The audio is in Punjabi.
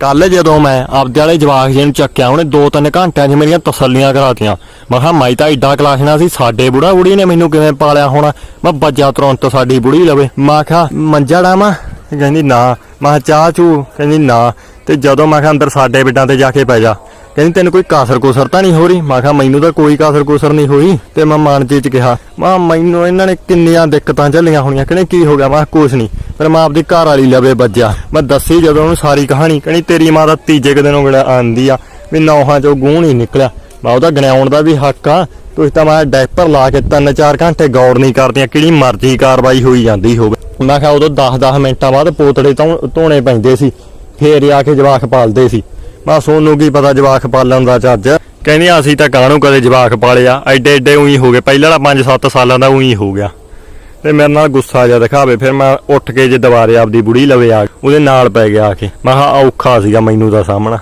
ਕੱਲ ਜਦੋਂ ਮੈਂ ਆਪਦੇ ਵਾਲੇ ਜਵਾਕ ਜੀ ਨੂੰ ਚੱਕਿਆ, ਉਹਨੇ 2-3 ਘੰਟਿਆਂ 'ਚ ਮੇਰੀਆਂ ਤਸੱਲੀਆਂ ਕਰਾਤੀਆਂ। ਮੈਂ ਕਿਹਾ, ਮਾਈ ਤਾਂ ਏਡਾ ਕਲਾਸਣਾ ਸੀ, ਸਾਡੇ ਬੁੜਾ ਬੁੜੀ ਨੇ ਮੈਨੂੰ ਕਿਵੇਂ ਪਾਲਿਆ ਹੋਣਾ? ਮੈਂ ਬੱਜਾ ਤੁਰੰਤ ਸਾਡੀ ਬੁੜੀ ਲਵੇ। ਮੈਂ ਕਿਹਾ, ਮੰਜਾ ਡਾਵਾਂ? ਕਹਿੰਦੀ, ਨਾ। ਮੈਂ ਕਿਹਾ, ਚਾਹ ਚੂ? ਕਹਿੰਦੀ, ਨਾ। ਤੇ ਜਦੋਂ ਮੈਂ ਕਿਹਾ, ਅੰਦਰ ਸਾਡੇ ਬਿੱਡਾਂ ਤੇ ਜਾ ਕੇ ਪੈ ਜਾ। ਕਹਿੰਦੀ, ਤੈਨੂੰ ਕੋਈ ਕਾਸਰ ਕੋਸਰ ਤਾਂ ਨਹੀਂ ਹੋ ਰਹੀ? ਮੈਂ ਕਿਹਾ, ਮੈਨੂੰ ਤਾਂ ਕੋਈ ਕਾਸਰ ਕੋਸਰ ਨਹੀਂ ਹੋਈ। ਤੇ ਮੈਂ ਮਨ ਚ ਕਿਹਾ, ਮੈਂ ਮੈਨੂੰ ਇਹਨਾਂ ਨੇ ਕਿੰਨੀਆਂ ਦਿੱਕਤਾਂ ਝੱਲੀਆਂ ਹੋਣੀਆਂ ਕਹਿੰਦੇ ਕੀ ਹੋ ਗਿਆ? ਮੈਂ ਕਿਹਾ, ਕੁਛ ਨਹੀਂ। ਫਿਰ ਮੈਂ ਆਪਦੀ ਘਰ ਵਾਲੀ ਲਵੇ ਵੱਜਿਆ। ਮੈਂ ਦੱਸੀ ਜਦੋਂ ਉਹਨੂੰ ਸਾਰੀ ਕਹਾਣੀ, ਕਹਿੰਦੀ, ਤੇਰੀ ਮਾਂ ਦਾ ਤੀਜੇ ਕੁ ਦਿਨੋਂ ਆਂਦੀ ਆ ਵੀ ਨੌਹਾਂ ਚੋਂ ਗੂੰ ਨਹੀਂ ਨਿਕਲਿਆ। ਮੈਂ ਉਹਦਾ ਗਣਾਉਣ ਦਾ ਵੀ ਹੱਕ ਆ। ਤੁਸੀਂ ਤਾਂ ਮੈਂ ਡਾਈਪਰ ਲਾ ਕੇ 3-4 ਘੰਟੇ ਗੌਰ ਨਹੀਂ ਕਰਦੀਆਂ ਕਿਹੜੀ ਮਰਜ਼ੀ ਕਾਰਵਾਈ ਹੋਈ ਜਾਂਦੀ ਹੋਵੇ। ਮੈਂ ਕਿਹਾ, ਉਦੋਂ 10-10 ਮਿੰਟਾਂ ਬਾਅਦ ਪੋਤੜੇ ਧੋ- ਧੋਣੇ ਪੈਂਦੇ ਸੀ। ਫੇਰ ਆ ਕੇ ਜਵਾਕ ਪਾਲਦੇ ਸੀ। ਮੈਂ ਸੋਨੂੰ ਕੀ ਪਤਾ ਜਵਾਕ ਪਾਲਣ ਦਾ ਚੱਜ। ਕਹਿੰਦੀ ਅਸੀਂ ਤਾਂ ਕਾਹਨੂੰ ਕਦੇ ਜਵਾਕ ਪਾਲਿਆ, ਐਡੇ ਐਡੇ ਉਹੀ ਹੋ ਗਏ। ਪਹਿਲਾਂ ਦਾ 5-7 ਸਾਲਾਂ ਦਾ ਉਹੀ ਹੋ ਗਿਆ। ਤੇ ਮੇਰੇ ਨਾਲ ਗੁੱਸਾ ਜਿਹਾ ਦਿਖਾਵੇ, ਫਿਰ ਮੈਂ ਉੱਠ ਕੇ ਜੇ ਦੁਬਾਰੇ ਆਪਦੀ ਬੁੜੀ ਲਵੇ ਆ ਉਹਦੇ ਨਾਲ ਪੈ ਗਿਆ ਆ ਕੇ। ਮੈਂ ਕਿਹਾ ਔਖਾ ਸੀਗਾ ਮੈਨੂੰ ਦਾ ਸਾਹਮਣਾ।